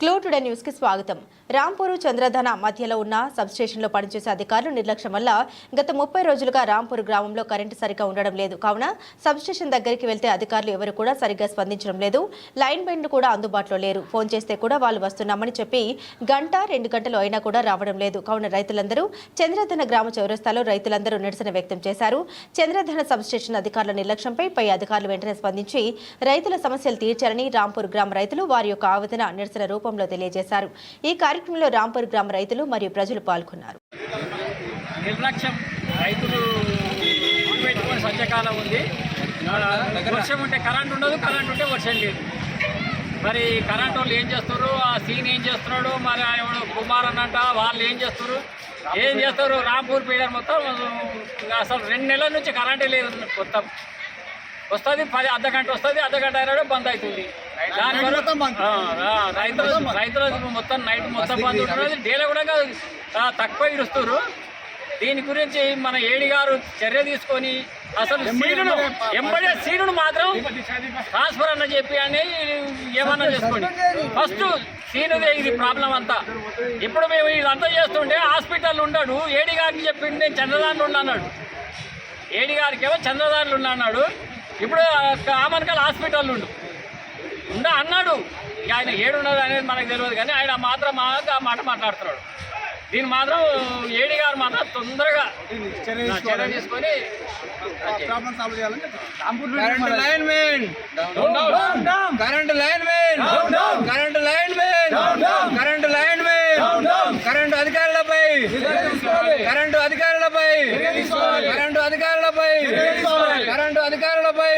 Clue today న్యూస్కి స్వాగతం. రాంపూరు చంద్రధన మధ్యలో ఉన్న సబ్స్టేషన్లో పనిచేసే అధికారులు నిర్లక్ష్యం వల్ల గత ముప్పై రోజులుగా రాంపూర్ గ్రామంలో కరెంటు సరిగ్గా ఉండడం లేదు. కావున సబ్స్టేషన్ దగ్గరికి వెళ్తే అధికారులు ఎవరు కూడా సరిగ్గా స్పందించడం లేదు. లైన్ బెండ్ కూడా అందుబాటులో లేరు. ఫోన్ చేస్తే కూడా వాళ్ళు వస్తున్నామని చెప్పి గంట రెండు గంటలు అయినా కూడా రావడం లేదు. కావున రైతులందరూ చంద్రధన గ్రామ చౌరస్తాలో రైతులందరూ నిరసన వ్యక్తం చేశారు. చంద్రధన సబ్స్టేషన్ అధికారుల నిర్లక్ష్యంపై పై అధికారులు వెంటనే స్పందించి రైతుల సమస్యలు తీర్చారని రాంపూర్ గ్రామ రైతులు వారి యొక్క ఆవేదన నిరసన రూపంలో తెలియజేశారు. ఈ కార్యక్రమంలో రాంపూర్ గ్రామ రైతులు మరియు ప్రజలు పాల్గొన్నారు. నిర్లక్ష్యం రైతులు పెట్టుకుని సత్యకాలం ఉంది. వర్షం ఉంటే కరెంట్ ఉండదు కరెంట్ ఉంటే వర్షం లేదు. మరి కరెంట్ వాళ్ళు ఏం చేస్తారు? ఆ సీన్ ఏం చేస్తున్నాడు? మరి ఆయన కుమార్ అన్నట్ట వాళ్ళు ఏం చేస్తారు? ఏం చేస్తారు? రాంపూర్ పీడర్ మొత్తం అసలు రెండు నెలల నుంచి కరెంటే లేదు మొత్తం. వస్తుంది పది అర్ధ గంట వస్తుంది అర్ధ గంట బంద్ అవుతుంది. రైతులు రైతులకు మొత్తం నైట్ మొత్తం బంద్ ఉంటున్నది డేలో కూడా తక్కువ ఇడుస్తారు దీని గురించి మన ఏడి గారు చర్య తీసుకొని అసలు సీనును ఎంబడే సీనును మాత్రం ట్రాన్స్ఫర్ అన్న చెప్పి అని ఏమన్నా చేసుకోండి. ఫస్ట్ సీనుదే ఇది ప్రాబ్లం అంతా. ఇప్పుడు మేము ఇదంతా చేస్తుంటే హాస్పిటల్ ఉండడు. ఏడి గారికి చెప్పింది నేను చంద్రదాన్లు ఉన్నా అన్నాడు. ఏడి గారికి ఏమో చంద్రదారులు ఉన్నా అన్నాడు. ఇప్పుడు ఆమన్కల్ హాస్పిటల్ ఉండు. ఉందా అన్నాడు. ఆయన ఏడున్నది అనేది మనకు తెలియదు కానీ ఆయన మాత్రం ఆ మాట మాట్లాడుతున్నాడు. దీన్ని మాత్రం ఏడి గారు మాత్రం తొందరగా చర్య తీసుకొని line main. Current line main. Current line main. Current line main. Current అధికారులపై. కరెంటు అధికారులపై. కరెంటు అధికారులపై. కరెంటు అధికారులపై.